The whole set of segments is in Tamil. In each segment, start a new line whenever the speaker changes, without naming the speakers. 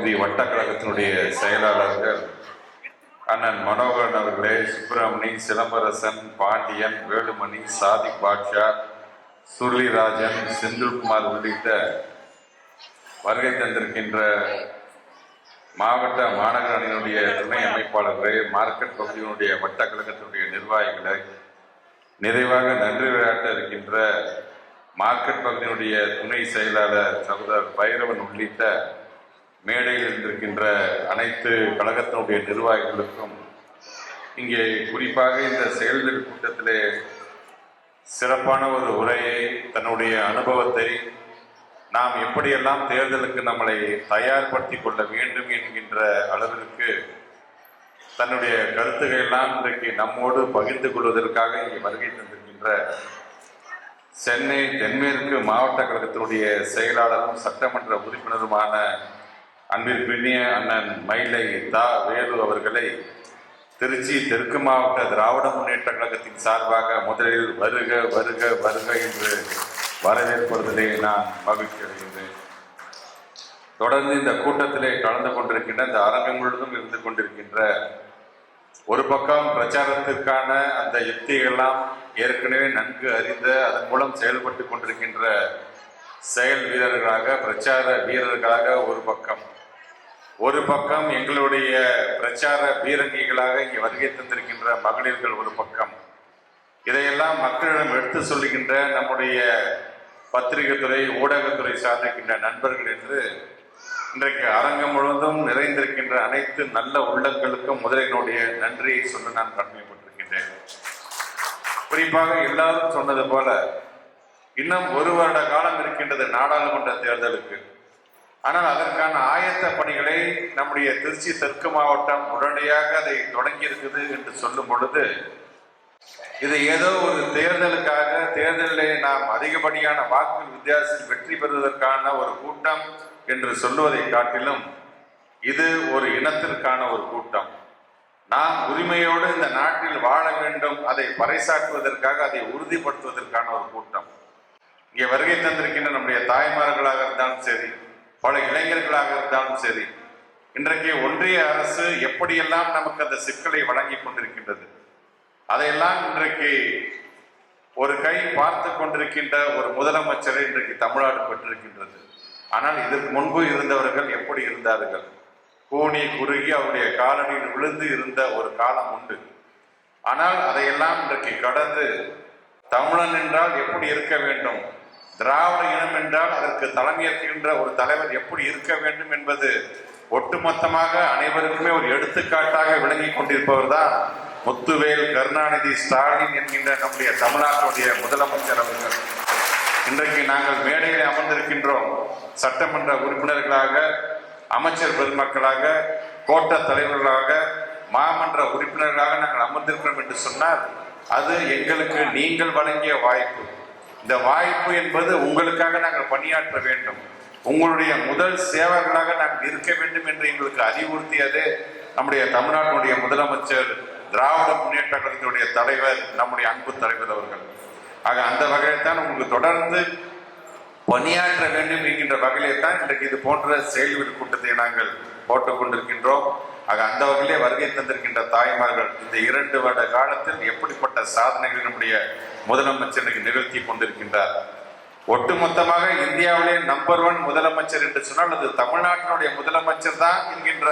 பகுதி வட்டக்கழகத்தினுடைய செயலாளர்கள் அண்ணன் மனோகரன் அவர்களே சுப்பிரமணி சிலம்பரசன் பாண்டியன் வேலுமணி சாதிக் பாட்ஷா சுருளிராஜன் செந்தில்குமார் உள்ளிட்ட வருகை தந்திருக்கின்ற மாவட்ட மாநகர அணியினுடைய துணை அமைப்பாளர்களே மார்க்கெட் பகுதியினுடைய வட்டக்கழகத்தினுடைய நிர்வாகிகளை நிறைவாக நன்றி விளையாட்ட இருக்கின்ற மார்க்கெட் பகுதியினுடைய துணை செயலாளர் சகோதரர் பைரவன் உள்ளிட்ட மேடையில் இருந்திருக்கின்ற அனைத்து கழகத்தினுடைய நிர்வாகிகளுக்கும் இங்கே குறிப்பாக இந்த செயல்திற் கூட்டத்திலே சிறப்பான ஒரு உரையை தன்னுடைய அனுபவத்தை நாம் எப்படியெல்லாம் தேர்தலுக்கு நம்மளை தயார்படுத்திக் கொள்ள வேண்டும் என்கின்ற அளவிற்கு தன்னுடைய கருத்துக்கள் எல்லாம் இன்றைக்கு நம்மோடு பகிர்ந்து கொள்வதற்காக இங்கே வருகை தந்திருக்கின்ற சென்னை தென்மேற்கு மாவட்ட கழகத்தினுடைய செயலாளரும் சட்டமன்ற உறுப்பினருமான அன்பிற்கினிய அண்ணன் மயிலை தா வேலு அவர்களை திருச்சி தெற்கு மாவட்ட திராவிட முன்னேற்ற கழகத்தின் சார்பாக முதலில் வருக வருக வருக என்று வரவேற்பதிலே நான் மகிழ்ச்சி அடைகின்றேன். தொடர்ந்து இந்த கூட்டத்திலே கலந்து கொண்டிருக்கின்ற இந்த அரங்கம் முழுவதும் இருந்து கொண்டிருக்கின்ற ஒரு பக்கம் பிரச்சாரத்திற்கான அந்த யுக்திகளெல்லாம் ஏற்கனவே நன்கு அறிந்த அதன் மூலம் செயல்பட்டு கொண்டிருக்கின்ற செயல் வீரர்களாக பிரச்சார வீரர்களாக ஒரு பக்கம் ஒரு பக்கம் எங்களுடைய பிரச்சார பீரங்கிகளாக இங்கே வருகை தந்திருக்கின்ற மகளிர்கள் ஒரு பக்கம். இதையெல்லாம் மக்களிடம் எடுத்து சொல்லுகின்ற நம்முடைய பத்திரிகை துறை ஊடகத்துறை சார்ந்திருக்கின்ற நண்பர்கள் என்று இன்றைக்கு அரங்கம் முழுவதும் நிறைந்திருக்கின்ற அனைத்து நல்ல உள்ளங்களுக்கும் முதலினுடைய நன்றியை சொல்ல நான் கடமைப்பட்டிருக்கின்றேன் குறிப்பாக எல்லாரும் சொன்னது போல இன்னும் ஒரு வருட காலம் இருக்கின்றது நாடாளுமன்ற தேர்தலுக்கு. ஆனால் அதற்கான ஆயத்த பணிகளை நம்முடைய திருச்சி தெற்கு மாவட்டம் உடனடியாக அதை தொடங்கி இருக்குது என்று சொல்லும் பொழுது இது ஏதோ ஒரு தேர்தலுக்காக தேர்தலில் நாம் அதிகப்படியான வாக்கு வித்தியாசத்தில் வெற்றி பெறுவதற்கான ஒரு கூட்டம் என்று சொல்லுவதை காட்டிலும் இது ஒரு இனத்திற்கான ஒரு கூட்டம். நாம் உரிமையோடு இந்த நாட்டில் வாழ வேண்டும் அதை பறைசாற்றுவதற்காக அதை உறுதிப்படுத்துவதற்கான ஒரு கூட்டம். இங்கே வருகை தந்திருக்கின்ற நம்முடைய தாய்மார்களாக இருந்தாலும் சரி பல இளைஞர்களாக இருந்தாலும் சரி இன்றைக்கு ஒன்றிய அரசு எப்படியெல்லாம் நமக்கு அந்த சிக்கலை வழங்கி கொண்டிருக்கின்றது அதையெல்லாம் இன்றைக்கு ஒரு கை பார்த்து கொண்டிருக்கின்ற ஒரு முதலமைச்சரை இன்றைக்கு தமிழ்நாடு பெற்றிருக்கின்றது. ஆனால் இதற்கு முன்பு இருந்தவர்கள் எப்படி இருந்தார்கள்? கூனி குறுகி அவருடைய காலடியில் விழுந்து இருந்த ஒரு காலம் உண்டு. ஆனால் அதையெல்லாம் இன்றைக்கு கடந்து தமிழன் என்றால் எப்படி இருக்க வேண்டும்? திராவிட இனம் என்றால் அதற்கு தலைமையேற்கின்ற ஒரு தலைவர் எப்படி இருக்க வேண்டும் என்பது ஒட்டுமொத்தமாக அனைவருக்குமே ஒரு எடுத்துக்காட்டாக விளங்கி கொண்டிருப்பவர் தான் முத்துவேல் கருணாநிதி ஸ்டாலின் என்கின்ற நம்முடைய தமிழ்நாட்டுடைய முதலமைச்சர் அவர்கள். இன்றைக்கு நாங்கள் மேடையில் அமர்ந்திருக்கின்றோம். சட்டமன்ற உறுப்பினர்களாக அமைச்சர் பெருமக்களாக கோட்ட தலைவர்களாக மாமன்ற உறுப்பினர்களாக நாங்கள் அமர்ந்திருக்கிறோம் என்று சொன்னால் அது எங்களுக்கு நீங்கள் வழங்கிய வாய்ப்பு. இந்த வாய்ப்பு என்பது உங்களுக்காக நாங்கள் பணியாற்ற வேண்டும். உங்களுடைய முதல் சேவர்களாக நாங்கள் இருக்க வேண்டும் என்று எங்களுக்கு அறிவுறுத்தியது நம்முடைய தமிழ்நாட்டினுடைய முதலமைச்சர் திராவிட முன்னேற்ற கழகத்தினுடைய தலைவர் நம்முடைய அன்பு தலைவர் அவர்கள். ஆக அந்த வகையில் தான் உங்களுக்கு தொடர்ந்து பணியாற்ற வேண்டும் என்கின்ற வகையிலே தான் இன்றைக்கு இது போன்ற செயல்வீடு கூட்டத்தை நாங்கள் போட்டுக் கொண்டிருக்கின்றோம் ஆக அந்த வகையிலே வருகை தந்திருக்கின்ற தாய்மார்கள் இந்த இரண்டு வருட காலத்தில் எப்படிப்பட்ட சாதனைகள் நம்முடைய முதலமைச்சர் நிகழ்த்தி கொண்டிருக்கின்றார். ஒட்டுமொத்தமாக இந்தியாவிலே நம்பர் ஒன் முதலமைச்சர் என்று சொன்னால் அது தமிழ்நாட்டினுடைய முதலமைச்சர் தான் என்கின்ற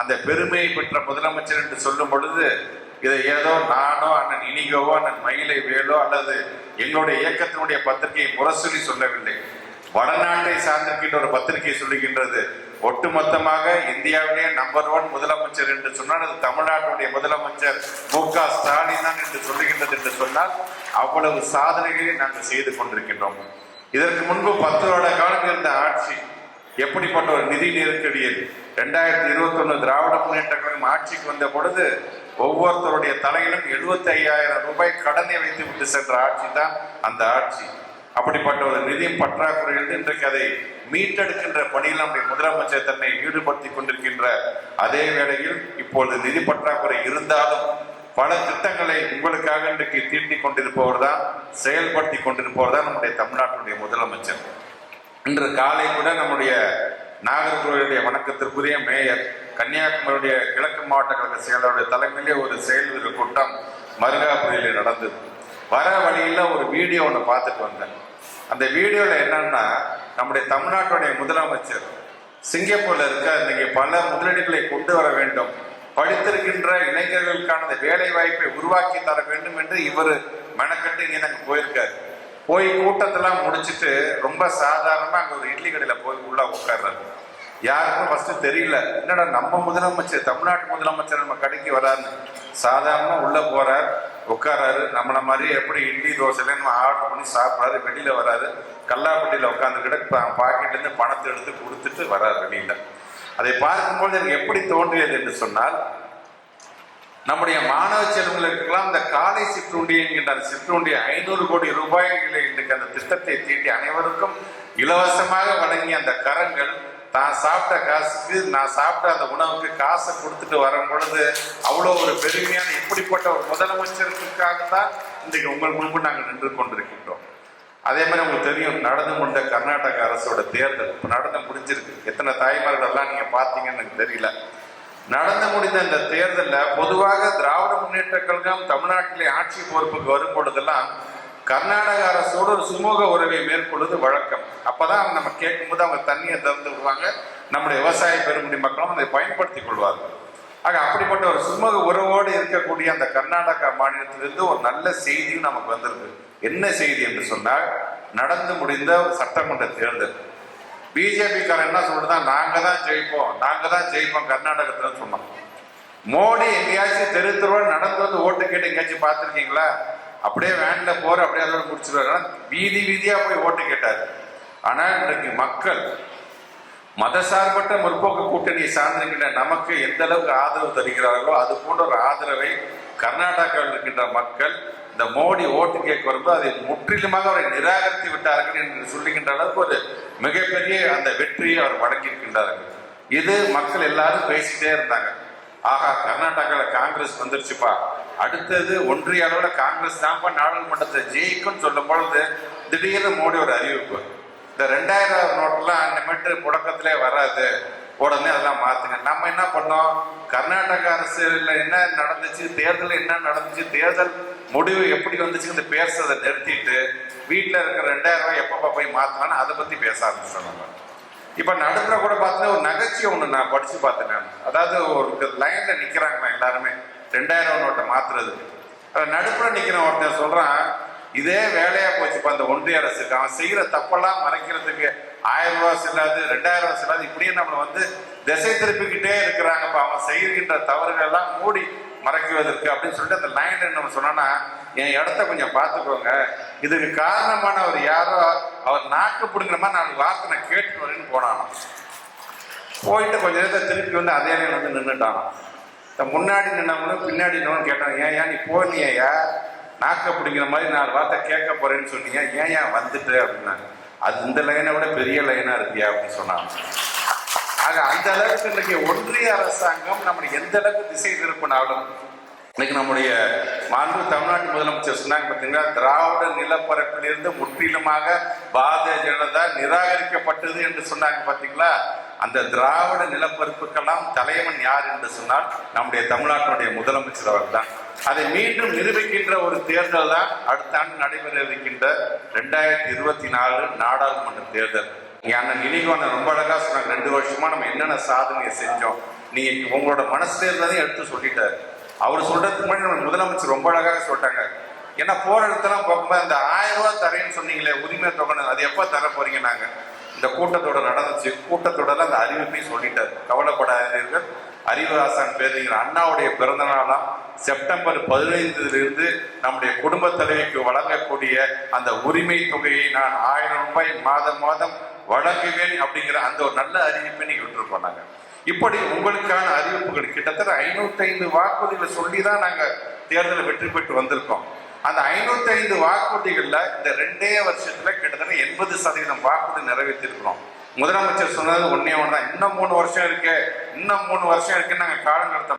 அந்த பெருமையை பெற்ற முதலமைச்சர் என்று சொல்லும் பொழுது இதை ஏதோ நானோ அண்ணன் இனிகோவோ அண்ணன் மயிலை வேலோ அல்லது எங்களுடைய இயக்கத்தினுடைய பத்திரிகையை முரசொலி சொல்லவில்லை. வடநாட்டை சார்ந்திருக்கின்ற ஒரு பத்திரிகை சொல்லுகின்றது. ஒட்டுமொத்தமாக இந்தியாவிலேயே நம்பர் ஒன் முதலமைச்சர் என்று சொன்னால் அது தமிழ்நாட்டுடைய முதலமைச்சர் மு க ஸ்டாலின் தான் என்று சொல்லுகின்றது என்று சொன்னால் அவ்வளவு சாதனைகளை நாங்கள் செய்து கொண்டிருக்கின்றோம். இதற்கு முன்பு பத்து வருட காலம் இருந்த ஆட்சி எப்படிப்பட்ட ஒரு நிதி நெருக்கடியில் ரெண்டாயிரத்தி இருபத்தி ஒன்று திராவிட முன்னேற்ற கழகம் ஆட்சிக்கு வந்த பொழுது ஒவ்வொருத்தருடைய தலையிலும் எழுபத்தி ஐயாயிரம் ரூபாய் கடனை வைத்து விட்டு சென்ற ஆட்சி தான் அந்த ஆட்சி. அப்படிப்பட்ட ஒரு நிதி பற்றாக்குறையிலிருந்து இன்றைக்கு அதை மீட்டெடுக்கின்ற பணியில் நம்முடைய முதலமைச்சர் தன்னை ஈடுபடுத்தி கொண்டிருக்கின்ற அதே வேளையில் இப்பொழுது நிதி பற்றாக்குறை இருந்தாலும் பல திட்டங்களை உங்களுக்காக இன்றைக்கு தீட்டிக் கொண்டிருப்பவர் தான் செயல்படுத்தி கொண்டிருப்பவர் தான் நம்முடைய தமிழ்நாட்டுடைய முதலமைச்சர். இன்று காலை கூட நம்முடைய நாகர்கோவிலுடைய வணக்கத்திற்குரிய மேயர் கன்னியாகுமரியுடைய கிழக்கு மாவட்ட கழக செயலருடைய தலைமையிலே ஒரு செயல் கூட்டம் மருகாபுரியில் நடந்தது. வர வழியில ஒரு வீடியோ ஒன்று பார்த்துட்டு வந்தேன். அந்த வீடியோவில் என்னன்னா நம்முடைய தமிழ்நாட்டுடைய முதலமைச்சர் சிங்கப்பூர்ல இருக்க இன்னைக்கு பல முதலீடுகளை கொண்டு வர வேண்டும். படித்திருக்கின்ற இளைஞர்களுக்கான வேலை வாய்ப்பை உருவாக்கி தர வேண்டும் என்று இவர் மெனக்கட்டு இங்கே நாங்கள் போயிருக்காரு. போய் கூட்டத்தெல்லாம் முடிச்சுட்டு ரொம்ப சாதாரணமாக அங்கே ஒரு இட்லி கடையில் போய் உள்ள உட்கார்றாரு. யாருக்கும் ஃபர்ஸ்ட் தெரியல. என்னடா நம்ம முதலமைச்சர் தமிழ்நாட்டு முதலமைச்சர் நம்ம கடைக்கு வராருன்னு. சாதாரணமாக உள்ளே போகிறார் உட்காராரு. நம்மளை மாதிரி எப்படி இட்லி தோசைல நம்ம ஆர்டர் பண்ணி சாப்பிட்றாரு வெளியில் வராது கல்லாப்பட்டியில் உட்காந்துக்கிட்ட பாக்கெட்ல இருந்து பணத்தை எடுத்து கொடுத்துட்டு வராரு வெளியில். அதை பார்க்கும்போது எனக்கு எப்படி தோன்றியது என்று சொன்னால் நம்முடைய மாணவ செல்வங்களுக்கெல்லாம் இந்த காலை சிற்றுண்டி என்கின்ற அந்த சிற்றுண்டி ஐநூறு கோடி ரூபாய்களை இன்றைக்கு அந்த திட்டத்தை தீட்டி அனைவருக்கும் இலவசமாக வழங்கிய அந்த கரங்கள் தான் சாப்பிட்ட காசுக்கு நான் சாப்பிட்ட அந்த உணவுக்கு காசை கொடுத்துட்டு வரும் பொழுது அவ்வளோ ஒரு பெருமையான இப்படிப்பட்ட ஒரு முதலமைச்சருக்காகத்தான் இன்றைக்கு உங்கள் முன்பு நாங்கள் நின்று கொண்டிருக்கின்றோம். அதே மாதிரி உங்களுக்கு தெரியும் நடந்து கொண்ட கர்நாடக அரசோட தேர்தல் இப்போ நடந்து முடிஞ்சிருக்கு. எத்தனை தாய்மார்கள் எல்லாம் நீங்கள் பார்த்தீங்கன்னு எனக்கு தெரியல. நடந்து முடிந்த இந்த தேர்தலில் பொதுவாக திராவிட முன்னேற்ற கழகம் தமிழ்நாட்டிலே ஆட்சி பொறுப்புக்கு வரும் பொழுதெல்லாம் கர்நாடக அரசோடு ஒரு சுமூக உறவை மேற்கொள்வது வழக்கம். அப்பதான் நம்ம கேட்கும்போது அவங்க தண்ணியை திறந்து விடுவாங்க. நம்முடைய விவசாய பெருமுடி மக்களும் அதை பயன்படுத்தி கொள்வார்கள். ஆக அப்படிப்பட்ட ஒரு சுமூக உறவோடு இருக்கக்கூடிய அந்த கர்நாடகா மாநிலத்திலிருந்து ஒரு நல்ல செய்தியும் நமக்கு வந்திருக்கு. என்ன செய்தி என்று சொன்னால் நடந்து முடிந்த சட்டமன்ற தேர்தல். பிஜேபிக்காரன் என்ன சொல்றதுதான் நாங்க தான் ஜெயிப்போம். நாங்க தான் ஜெயிப்போம் கர்நாடகத்துல சொன்னோம் மோடி எங்கேயாச்சும் தெரு தெருவா நடந்து வந்து ஓட்டு கேட்டு எங்கேயாச்சும் பார்த்துருக்கீங்களா? அப்படியே வேன்ல போற அப்படியே அதோட முடிச்சிருவாரு வீதி வீதியா போய் ஓட்டு கேட்டாரு. ஆனா இன்றைக்கு மக்கள் மதசார்பற்ற முற்போக்கு கூட்டணியை சார்ந்திருக்கின்ற நமக்கு எந்த அளவுக்கு ஆதரவு தருகிறார்களோ அது போன்ற ஒரு ஆதரவை கர்நாடகாவில் இருக்கின்ற மக்கள் இந்த மோடி ஓட்டு கேட்க வரும்போது அதை முற்றிலுமாக அவரை நிராகரித்து விட்டார்கள் என்று சொல்லுகின்ற அளவுக்கு ஒரு மிகப்பெரிய அந்த வெற்றியை அவர் வழங்கியிருக்கின்றார்கள். இது மக்கள் எல்லாரும் பேசிட்டே இருந்தாங்க. ஆகா கர்நாடகாவில் காங்கிரஸ் வந்துருச்சுப்பா. அடுத்தது ஒன்றிய அளவில் காங்கிரஸ் தான் நாடாளுமன்றத்தை ஜெயிக்கும் சொல்லும் பொழுது திடீர்னு மோடி ஒரு அறிவிப்பு. இந்த ரெண்டாயிரம் நோட்டெல்லாம் இனிமேட்டு புழக்கத்திலே வராது. உடனே அதெல்லாம் மாற்றுங்க நம்ம என்ன பண்ணோம்? கர்நாடக அரசியலில் என்ன நடந்துச்சு தேர்தல் என்ன நடந்துச்சு தேர்தல் முடிவு எப்படி வந்துச்சு இந்த பேசுறதை நிறுத்திட்டு வீட்டில் இருக்கிற ரெண்டாயிரம் ரூபாய் எப்பப்ப போய் மாற்றலாம்னு அதை பற்றி பேச ஆரம்பிச்சோம் நம்ம. இப்போ நடுப்புற கூட பார்த்தீங்கன்னா ஒரு நகைச்சுவை ஒன்று நான் படித்து பார்த்தேன் நான். அதாவது ஒரு லைனில் நிற்கிறாங்க நான் எல்லாருமே. ரெண்டாயிரம் நோட்டை மாற்றுறது அதுல நடுப்புற நிக்கிற ஒருத்தன் சொல்றான் இதே வேலையா போச்சுப்பா அந்த ஒன்றிய அரசுக்கு. அவன் செய்யற தப்பெல்லாம் மறைக்கிறதுக்கு ஆயிரம் ரூபா செல்லாது ரெண்டாயிரம் ரூபா செல்லாது. இப்படியே நம்மளை வந்து திசை திருப்பிக்கிட்டே இருக்கிறாங்கப்பா. அவன் செய்கின்ற தவறுகள் எல்லாம் மூடி மறைக்குவதற்கு அப்படின்னு சொல்லிட்டு அந்த லைன் நம்ம சொன்னோன்னா என் இடத்த கொஞ்சம் பார்த்துக்கோங்க. இதுக்கு காரணமானவர் யாரோ அவர் நாக்கு பிடுங்கிற மாதிரி நாலு வார்த்தை நான் கேட்டு வரேன்னு போனானோ போயிட்டு கொஞ்ச நேரத்தை திருப்பி வந்து அதே நேரம் வந்து நின்றுட்டானோ இந்த முன்னாடி நின்னவங்களும் பின்னாடி நின்னவனும் கேட்டாங்க ஏன் ஏன் நீ போனியா நாக்க பிடிக்கிற மாதிரி நாலு வார்த்தை கேட்க போறேன்னு சொன்னீங்க ஏன் ஏன் வந்துட்டு? அப்படின்னாங்க. அது இந்த லைனை விட பெரிய லைனா இருக்கியா அப்படின்னு சொன்னாங்க. ஆக அந்த அளவுக்கு இன்னைக்கு ஒன்றிய அரசாங்கம் நம்மளை எந்த அளவுக்கு திசை திருப்பினாலும் இன்னைக்கு நம்முடைய மாண்பு தமிழ்நாட்டு முதலமைச்சர் சொன்னாங்க பார்த்தீங்களா திராவிட நிலப்பரப்பிலிருந்து முற்றிலுமாக பாரதிய ஜனதா நிராகரிக்கப்பட்டது என்று சொன்னாங்க பார்த்தீங்களா அந்த திராவிட நிலப்பரப்புக்கெல்லாம் தலைவன் யார் என்று சொன்னால் நம்முடைய தமிழ்நாட்டினுடைய முதலமைச்சர் அவர் தான் அதை மீண்டும் நிரூபிக்கின்ற ஒரு தேர்தல் தான் அடுத்த ஆண்டு நடைபெற இருக்கின்ற ரெண்டாயிரத்தி இருபத்தி நாலு நாடாளுமன்ற தேர்தல். அண்ணன் இனிகோன ரொம்ப அழகா சொன்னாங்க ரெண்டு வருஷமா நம்ம என்னென்ன சாதனையை செஞ்சோம்? நீங்க உங்களோட மனசுல இருந்ததையும் எடுத்து சொல்லிட்டாரு. அவர் சொல்றதுக்கு முன்னாடி நம்ம முதலமைச்சர் ரொம்ப அழகாக சொல்லிட்டாங்க. ஏன்னா போற இடத்தெல்லாம் பார்க்கும்போது அந்த ஆயிரம் ரூபாய் தரேன்னு சொன்னீங்களே உரிமை தொகை அது எப்போ தர போறீங்க நாங்கள் இந்த கூட்டத்தோட நடந்துச்சு. கூட்டத்தோட அந்த அறிவிப்பையும் சொல்லிட்டாரு. கவலைப்படாதீர்கள். அறிவராசன் பேசுகிற அண்ணாவுடைய பிறந்த நாளாம் செப்டம்பர் பதினைந்திலிருந்து நம்முடைய குடும்ப தலைவிக்கு வழங்கக்கூடிய அந்த உரிமை தொகையை நான் ஆயிரம் ரூபாய் மாதம் மாதம் வழங்குவேன் அப்படிங்கிற அந்த ஒரு நல்ல அறிவிப்பை நீங்க விட்டுருப்போம் நாங்க. இப்படி உங்களுக்கான அறிவிப்புகள் கிட்டத்தட்ட ஐநூத்தி ஐந்து வாக்குறுதிகளை சொல்லி தான் நாங்க தேர்தலில் வெற்றி பெற்று வந்திருக்கோம். அந்த ஐநூத்தி ஐந்து வாக்குறுதிகள்ல இந்த ரெண்டே வருஷத்துல கிட்டத்தட்ட எண்பது சதவீதம் வாக்குறுதி நிறைவேற்றிருக்கிறோம். முதலமைச்சர் சொன்னது ஒன்னே ஒன்று இன்னும் மூணு வருஷம் இருக்கு. இன்னும் மூணு வருஷம் இருக்குன்னு நாங்க காலம் நடத்த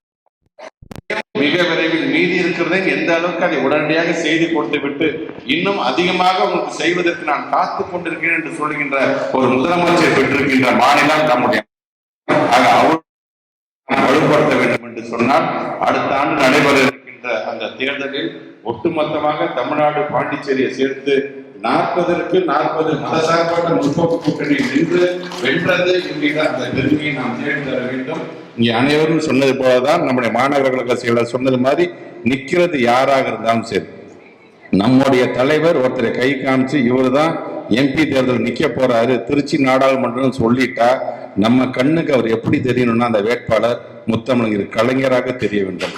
மிக விரைவில் மீதி இருக்கிறதை எந்த அளவுக்கு அதை உடனடியாக செய்தி கொடுத்து விட்டு இன்னும் அதிகமாக உங்களுக்கு செய்வதற்கு நான் காத்து கொண்டிருக்கிறேன் என்று சொல்கின்ற ஒரு முதலமைச்சர் பெற்றிருக்கின்ற மாநிலம் நம்முடைய வலுப்படுத்த வேண்டும் என்று சொன்னால் அடுத்த ஆண்டு நடைபெற இருக்கின்ற அந்த தேர்தலில் ஒட்டுமொத்தமாக தமிழ்நாடு பாண்டிச்சேரியை சேர்த்து நாற்பதற்கு நாற்பது மதசார்பற்ற முற்போக்கு கூட்டணி நின்று வென்றது என்கிற அந்த பெருமையை நாம் தேடி தர வேண்டும். இங்கே அனைவரும் சொன்னது போலதான் நம்முடைய மாநகர சொன்னது மாதிரி நிற்கிறது யாராக இருந்தாலும் சரி. நம்முடைய தலைவர் ஒருத்தரை கை காமிச்சு இவரு தான் எம்பி தேர்தல் நிற்க போறாரு திருச்சி நாடாளுமன்றம் சொல்லிட்டா நம்ம கண்ணுக்கு அவர் எப்படி தெரியணும்னா அந்த வேட்பாளர் முத்தமிழர் கலைஞராக தெரிய வேண்டும்.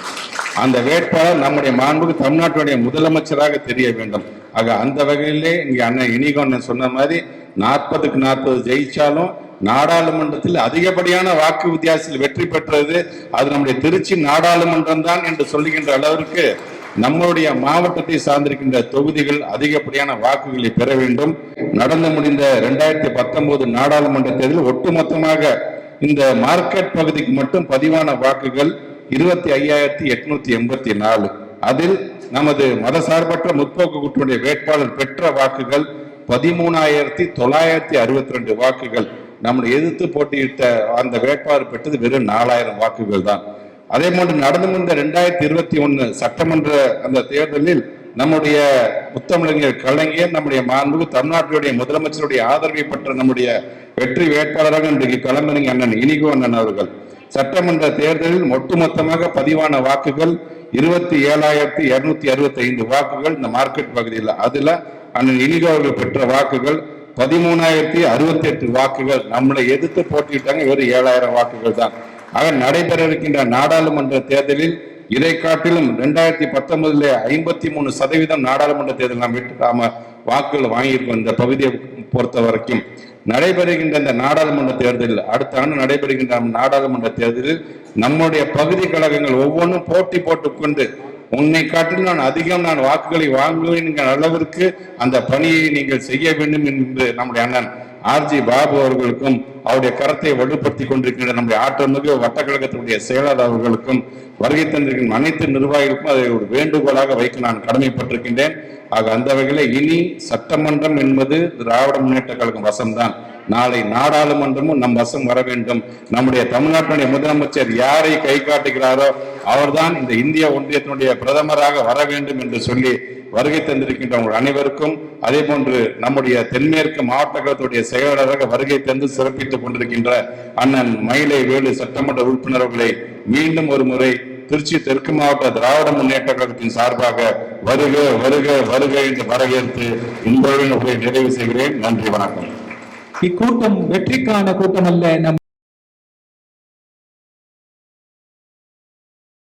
அந்த வேட்பாளர் நம்முடைய மாண்புக்கு தமிழ்நாட்டுடைய முதலமைச்சராக தெரிய வேண்டும். ஆக அந்த வகையிலே இங்கே அண்ணன் இனிகொண்ணன் சொன்ன மாதிரி நாற்பதுக்கு நாற்பது ஜெயிச்சாலும் நாடாளுமன்றத்தில் அதிகப்படியான வாக்கு வித்தியாசத்தில் வெற்றி பெற்றது. அது நம்முடைய திருச்சி நாடாளுமன்றம் தான் என்று சொல்லுகின்ற அளவிற்கு நம்மளுடைய மாவட்டத்தை சார்ந்திருக்கின்ற தொகுதிகள் அதிகப்படியான வாக்குகளை பெற வேண்டும். நடந்து முடிந்த இரண்டாயிரத்தி பத்தொன்பது நாடாளுமன்ற தேர்தலில் ஒட்டுமொத்தமாக இந்த மார்க்கெட் பகுதிக்கு மட்டும் பதிவான வாக்குகள் இருபத்தி ஐயாயிரத்தி எட்நூத்தி எண்பத்தி நாலு. அதில் நமது மதசார்பற்ற முற்போக்கு கூட்டணியுடைய வேட்பாளர் பெற்ற வாக்குகள் பதிமூணாயிரத்தி தொள்ளாயிரத்தி அறுபத்தி ரெண்டு வாக்குகள். நம்மளை எதிர்த்து போட்டியிட்ட அந்த வேட்பாளர் பெற்றது வெறும் நாலாயிரம் வாக்குகள் தான். அதே போன்று நடந்து முடிந்த ரெண்டாயிரத்தி இருபத்தி ஒன்று சட்டமன்ற அந்த தேர்தலில் நம்முடைய முத்தமிழர் கலைஞர் நம்முடைய மாண்புக்கு தமிழ்நாட்டுடைய முதலமைச்சருடைய ஆதரவை பெற்ற நம்முடைய வெற்றி வேட்பாளராக இன்றைக்கு களமிறங்கி அண்ணன் இனிகோ அண்ணன் அவர்கள். சட்டமன்ற தேர்தலில் ஒட்டுமொத்தமாக பதிவான வாக்குகள் இருபத்தி ஏழாயிரத்தி இருநூத்தி அறுபத்தி ஐந்து வாக்குகள் இந்த மார்க்கெட் பகுதியில். அதுல அண்ணன் இனிகோ அவர்கள் பெற்ற வாக்குகள் பதிமூணாயிரத்தி அறுபத்தி எட்டு வாக்குகள். நம்மளை எதிர்த்து போட்டியிட்டாங்க வெறும் ஏழாயிரம் வாக்குகள் தான். ஆக நடைபெற இருக்கின்ற நாடாளுமன்ற தேர்தலில் இதை காட்டிலும் ரெண்டாயிரத்தி பத்தொன்பதுல ஐம்பத்தி மூணு சதவீதம் நாடாளுமன்ற தேர்தல் நாம் விட்டு நாம வாக்குகள் வாங்கியிருக்கோம் இந்த பகுதியை பொறுத்த வரைக்கும் நடைபெறுகின்ற இந்த நாடாளுமன்ற தேர்தலில் அடுத்த ஆண்டு நடைபெறுகின்ற நாடாளுமன்ற தேர்தலில் நம்முடைய பகுதி கழகங்கள் ஒவ்வொன்றும் போட்டி போட்டுக்கொண்டு உன்னை காட்டிலும் நான் அதிகம் நான் வாக்குகளை வாங்குவேன் என்கிற அளவிற்கு அந்த பணியை நீங்கள் செய்ய வேண்டும் என்று நம்முடைய அண்ணன் ஆர்ஜி பாபு அவர்களுக்கும் அவருடைய கரத்தை வலுப்படுத்தி கொண்டிருக்கின்ற நம்முடைய ஆற்றமிகு வட்டக்கழகத்தினுடைய செயலாளர் அவர்களுக்கும் வருகை தந்திருக்கின்ற அனைத்து நிர்வாகிகளுக்கும் அதை ஒரு வேண்டுகோளாக வைக்க நான் கடமைப்பட்டிருக்கின்றேன். ஆக அந்த வகையில் இனி சட்டமன்றம் என்பது திராவிட முன்னேற்ற கழகம் வசம்தான். நாளை நாடாளுமன்றமும் நம் வசம் வர வேண்டும். நம்முடைய தமிழ்நாட்டினுடைய முதலமைச்சர் யாரை கை காட்டுகிறாரோ அவர்தான் இந்த இந்திய ஒன்றியத்தினுடைய பிரதமராக வர வேண்டும் என்று சொல்லி வருகை தந்திருக்கின்ற உங்கள் அனைவருக்கும் அதே போன்று நம்முடைய தென்மேற்கு மாவட்ட கழகத்துடைய செயலாளராக வருகை தந்து சிறப்பித்துக் கொண்டிருக்கின்ற அண்ணன் மயிலை வேலு சட்டமன்ற உறுப்பினர்களை மீண்டும் ஒரு முறை திருச்சி தெற்கு மாவட்ட திராவிட முன்னேற்ற கழகத்தின் சார்பாக வருக வருக வருக என்று வரவேற்று இன்புடன் நிறைவு செய்கிறேன். நன்றி வணக்கம்.
இக்கூட்டம் வெற்றிக்கான கூட்டம் அல்ல